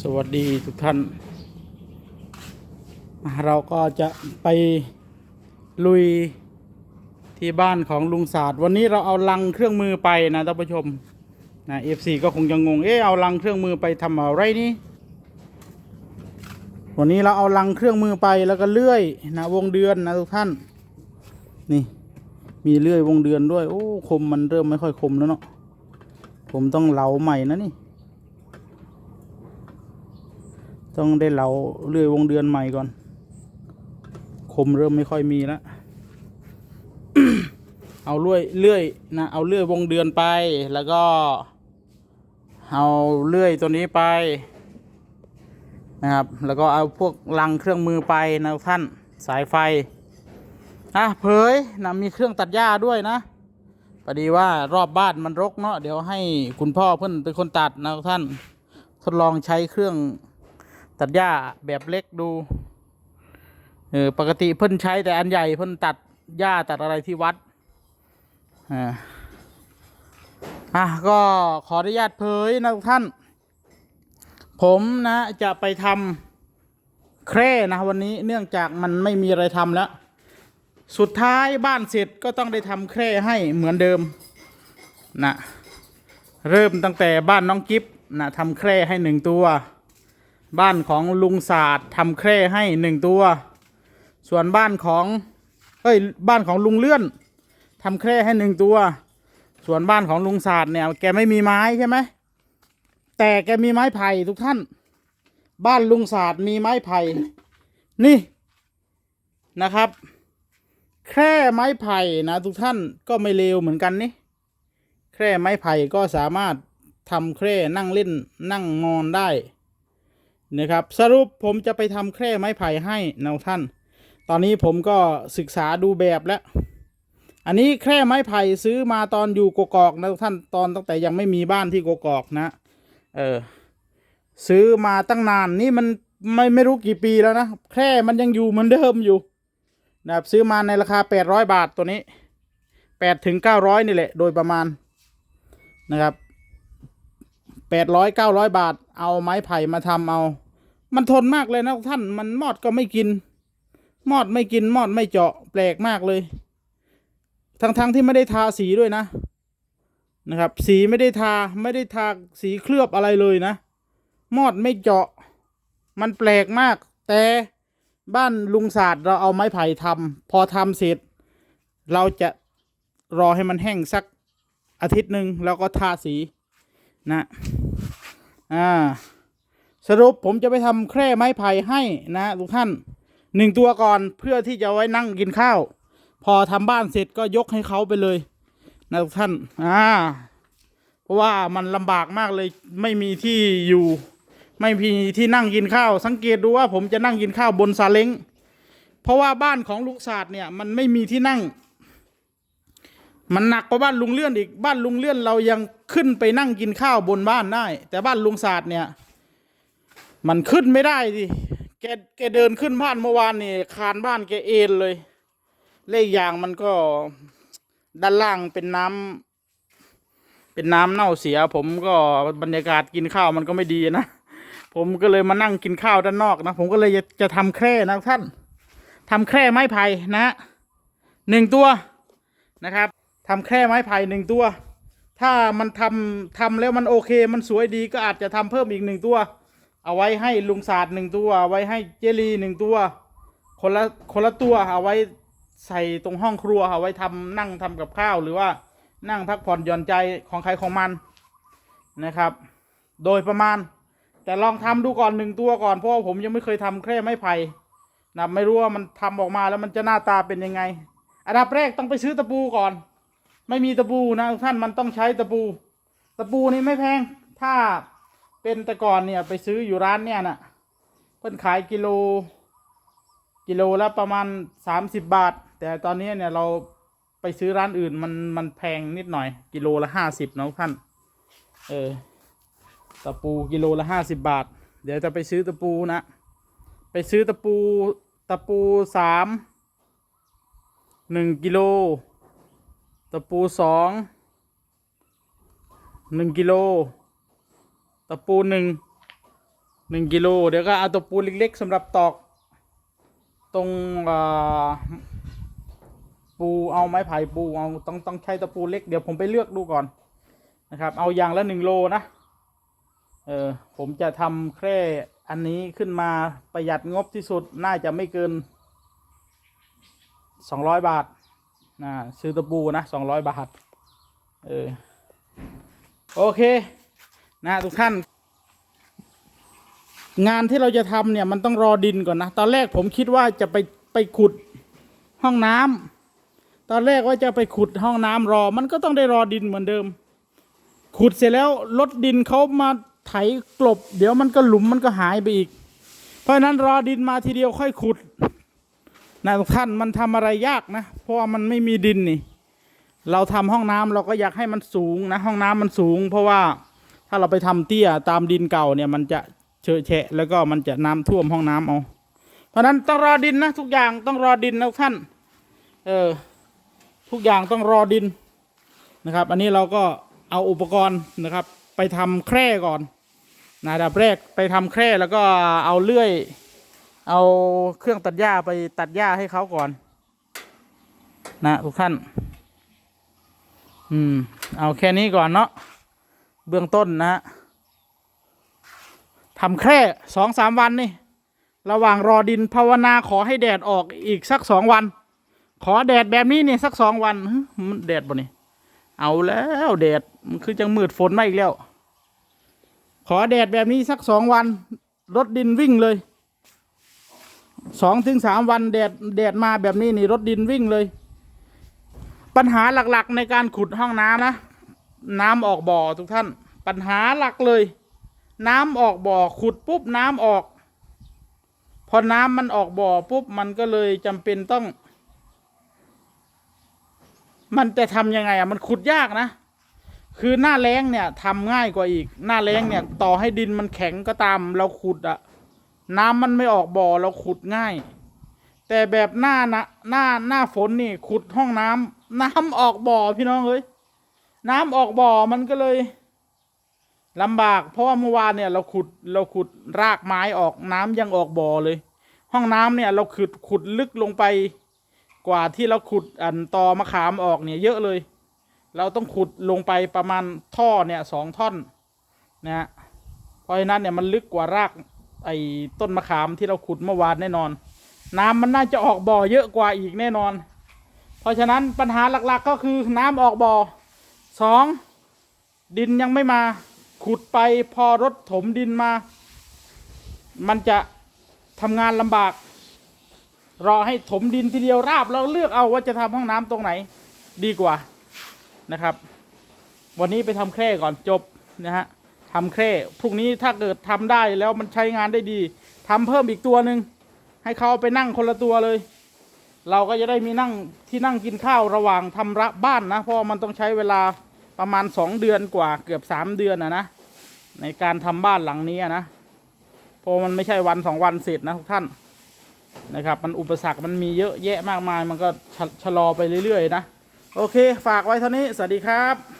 สวัสดีทุกท่าน เราก็จะไปลุยที่บ้านของลุงศาสตร์วันนี้เราเอาลังเครื่องมือไปนะท่านผู้ชมนะเอฟซีก็คงจะงงเอ๊ะเอาลังเครื่องมือไปทำอะไรนี่วันนี้เราเอาลังเครื่องมือไปแล้วก็เลื่อยนะวงเดือนนะทุกท่าน นี่ มีเลื่อยวงเดือนด้วย โอ้คมมันเริ่มไม่ค่อยคมแล้วเนาะผมต้องเหลาใหม่นะนี่ ต้องได้เหลาเลื่อยวงเดือนใหม่ก่อน คมเริ่มไม่ค่อยมีแล้วเอาเลื่อยเลื่อยนะเอาเลื่อยวงเดือนไปแล้วก็ เอาเลื่อยตัวนี้ไป นะครับ แล้วก็เอาพวกลังเครื่องมือไปนะท่านสายไฟอะเผยนะมีเครื่องตัดหญ้าด้วยนะพอดีว่ารอบบ้านมันรกเนาะเดี๋ยวให้คุณพ่อเพื่อนเป็นคนตัดนะท่าน ทดลองใช้เครื่อง ตัดหญ้าแบบเล็กดูเออปกติเพิ่นใช้แต่อันใหญ่เพิ่นตัดหญ้าตัดอะไรที่วัดอ่าอะก็ขออนุญาตเผยนะทุกท่าน ผมนะจะไปทำแคร่นะวันนี้เนื่องจากมันไม่มีอะไรทำแล้ว สุดท้ายบ้านเสร็จก็ต้องได้ทำแคร่ให้เหมือนเดิมนะเริ่มตั้งแต่บ้านน้องกิฟนะทำแคร่ให้หนึ่งตัว บ้านของลุงศาสตร์ทำแคร่ให้หนึ่งตัว ส่วนบ้านของ เอ้ย บ้านของลุงเลื่อนทำแคร่ให้หนึ่งตัว ส่วนบ้านของลุงศาสตร์เนี่ย แกไม่มีไม้ใช่ไหม แต่แกมีไม้ไผ่ทุกท่าน บ้านลุงศาสตร์มีไม้ไผ่ นี่นะครับ แคร่ไม้ไผ่นะทุกท่านก็ไม่เลวเหมือนกันนี่ แคร่ไม้ไผ่ก็สามารถทำแคร่นั่งเล่นนั่งนอนได้ นะครับ สรุปผมจะไปทำแคร่ไม้ไผ่ให้นะท่าน ตอนนี้ผมก็ศึกษาดูแบบแล้ว อันนี้แคร่ไม้ไผ่ซื้อมาตอนอยู่กกอกนะท่านตอนตั้งแต่ยังไม่มีบ้านที่กกอกนะ เออซื้อมาตั้งนานนี่มันไม่ไม่รู้กี่ปีแล้วนะแคร่มันยังอยู่เหมือนเดิมอยู่นะครับซื้อมาในราคาแปดร้อยบาทตัวนี้แปดถึงเก้าร้อยนี่แหละ โดยประมาณนะครับแปดร้อยเก้าร้อยบาท เอาไม้ไผ่มาทำเอา มันทนมากเลยนะท่าน มันมอดก็ไม่กิน มอดไม่กิน มอดไม่เจาะ แปลกมากเลย ทั้งๆทที่ไม่ได้ทาสีด้วยนะ นะครับ สีไม่ได้ทา ไม่ได้ทาสีเคลือบอะไรเลยนะ มอดไม่เจาะ มันแปลกมาก แต่บ้านลุงศาสตร์เราเอาไม้ไผ่ทำพอทำเสร็จ เราจะรอให้มันแห้งสักอาทิตย์หนึ่งแล้วก็ทาสีนะ อ่า สรุปผมจะไปทำแคร่ไม้ไผ่ให้นะทุกท่านหนึ่งตัวก่อนเพื่อที่จะไว้นั่งกินข้าว พอทำบ้านเสร็จก็ยกให้เขาไปเลย นะทุกท่านอ่าเพราะว่ามันลำบากมากเลยไม่มีที่อยู่ ไม่มีที่นั่งกินข้าว สังเกตดูว่าผมจะนั่งกินข้าวบนซาเล้งเพราะว่าบ้านของลุงศาสตร์เนี่ยมันไม่มีที่นั่ง มันหนักกว่าบ้านลุงเลื่อนอีกบ้านลุงเลื่อนเรายังขึ้นไปนั่งกินข้าวบนบ้านได้ แต่บ้านลุงศาสตร์เนี่ย มันขึ้นไม่ได้ดิแกแกเดินขึ้นบ้านเมื่อวานนี่คานบ้านแกเอ็นเลยเลขอย่างมันก็ด้านล่างเป็นน้ำเป็นน้ำเน่าเสีย ผมก็บรรยากาศกินข้าวมันก็ไม่ดีนะผมก็เลยมานั่งกินข้าวด้านนอกนะผมก็เลยจะจะทำแคร่นะท่านทำแคร่ไม้ไผ่นะหนึ่งตัวนะครับทำแคร่ไม้ไผ่หนึ่งตัว ถ้ามันทำทำแล้วมันโอเค มันสวยดีก็อาจจะทำเพิ่มอีกหนึ่งตัว เอาไว้ให้ลุงศาสตร์หนึ่งตัวเอาไว้ให้เจลีหนึ่งตัว คนละคนละตัวเอาไว้ใส่ตรงห้องครัวเอาไว้ทำนั่งทำกับข้าวหรือว่านั่งพักผ่อนหย่อนใจของใครของมันนะครับ โดยประมาณ แต่ลองทำดูก่อนหนึ่งตัวก่อนเพราะผมยังไม่เคยทำแคร่ไม้ไผ่นะไม่รู้ว่ามันทำออกมาแล้วมันจะหน้าตาเป็นยังไง อันดับแรกต้องไปซื้อตะปูก่อน ไม่มีตะปูนะท่านมันต้องใช้ตะปู ตะปูนี่ไม่แพงถ้า เป็นแต่ก่อนเนี่ยไปซื้ออยู่ร้านเนี่ยน่ะเพิ่นขายกิโล กิโลละประมาณสามสิบบาท แต่ตอนนี้เนี่ยเราไปซื้อร้านอื่นมันมันแพงนิดหน่อย กิโลละห้าสิบนะท่าน เออตะปูกิโลละห้าสิบบาท เดี๋ยวจะไปซื้อตะปูนะ ไปซื้อตะปูตะปูสามหนึ่งกิโลตะปูสองหนึ่งกิโล ตะปูหนึ่งหนึ่งกิโลเดี๋ยวก็เอาตะปูเล็กๆสำหรับตอก ตรงอ่อปูเอาไม้ไผ่ปูเอาต้องต้องใช้ตะปูเล็กเดี๋ยวผมไปเลือกดูก่อนนะครับ เอาอย่างละหนึ่งโลนะเออผมจะทำแค่อันนี้ขึ้นมาประหยัดงบที่สุดน่าจะไม่เกินสองร้อยบาทนะซื้อตะปูนะสองร้อยบาทเออโอเค นะทุกท่าน งานที่เราจะทำเนี่ยมันต้องรอดินก่อนนะ ตอนแรกผมคิดว่าจะไปไปขุดห้องน้ำตอนแรกว่าจะไปขุดห้องน้ำรอ มันก็ต้องได้รอดินเหมือนเดิม ขุดเสร็จแล้วรถดินเขามาไถกลบ เดี๋ยวมันก็หลุมมันก็หายไปอีก เพราะฉะนั้นรอดินมาทีเดียวค่อยขุดนะทุกท่านมันทำอะไรยากนะ เพราะว่ามันไม่มีดินนี่ เราทำห้องน้ำเราก็อยากให้มันสูงนะ ห้องน้ำมันสูง เพราะว่า ถ้าเราไปทำเตี้ยตามดินเก่าเนี่ยมันจะเฉอะแฉะแล้วก็มันจะน้ำท่วมห้องน้ำเอาเพราะฉะนั้นต้องรอดินนะทุกอย่างต้องรอดินนะท่าน เออทุกอย่างต้องรอดินนะครับ อันนี้เราก็เอาอุปกรณ์นะครับ ไปทำแคร่ก่อนนะดับแรกไปทำแคร่แล้วก็เอาเลื่อย เอาเครื่องตัดหญ้าไปตัดหญ้าให้เขาก่อน นะทุกท่าน อืม เอาแค่นี้ก่อนเนาะ เบื้องต้นนะฮะทำแค่สองสามวันนี่ ระหว่างรอดินภาวนาขอให้แดดออกอีกสักสองวัน ขอแดดแบบนี้นี่สักสองวันมันแดดบ่นี่เอาแล้วแดดมันคือจังมืดฝนมาอีกแล้ว ขอแดดแบบนี้สักสองวันรถดินวิ่งเลยสองถึงสามวันแดดแดดมาแบบนี้นี่รถดินวิ่งเลย ปัญหาหลักๆในการขุดห้องน้ำนะ น้ำออกบ่อทุกท่าน ปัญหาหลักเลย น้ำออกบ่อขุดปุ๊บน้ำออก พอน้ำมันออกบ่อปุ๊บมันก็เลยจำเป็นต้อง มันจะทำยังไงอะมันขุดยากนะ คือหน้าแล้งเนี่ยทำง่ายกว่าอีก หน้าแล้งเนี่ย ต่อให้ดินมันแข็งก็ตามเราขุดอะน้ำมันไม่ออกบ่อเราขุดง่าย แต่แบบหน้านะหน้าหน้าฝนนี่ ขุดห้องน้ำน้ำออกบ่อพี่น้องเอ้ย น้ำออกบ่อมันก็เลยลำบาก เพราะว่าเมื่อวานเนี่ยเราขุดเราขุดรากไม้ออกน้ำยังออกบ่อเลย ห้องน้ำเนี่ยเราขุดขุดลึกลงไปกว่าที่เราขุดอันตอมะขามออกเนี่ยเยอะเลย เราต้องขุดลงไปประมาณท่อเนี่ยสองท่อนนะฮะเพราะฉะนั้นเนี่ยมันลึกกว่ารากไอ้ต้นมะขามที่เราขุดเมื่อวานแน่นอน น้ำมันน่าจะออกบ่อเยอะกว่าอีกแน่นอน เพราะฉะนั้นปัญหาหลักๆก็คือน้ำออกบ่อ สองดินยังไม่มา ขุดไปพอรถถมดินมา มันจะทำงานลำบาก รอให้ถมดินทีเดียวราบแล้วเลือกเอาว่าจะทำห้องน้ำตรงไหน ดีกว่านะครับ วันนี้ไปทำแคร่ก่อนจบนะฮะทำแคร่พรุ่งนี้ถ้าเกิดทำได้แล้วมันใช้งานได้ดีทำเพิ่มอีกตัวหนึ่งให้เขาไปนั่งคนละตัวเลย เราก็จะได้มีนั่งที่นั่งกินข้าวระหว่างทำระบ้านนะ เพราะมันต้องใช้เวลา ประมาณสองเดือนกว่าเกือบสามเดือนนะนะในการทำบ้านหลังนี้อะนะเพราะมันไม่ใช่วันสองวันเสร็จนะทุกท่านนะครับ มันอุปสรรคมันมีเยอะแยะมากมาย มันก็ชะชะลอไปเรื่อยๆนะ โอเค ฝากไว้เท่านี้ สวัสดีครับ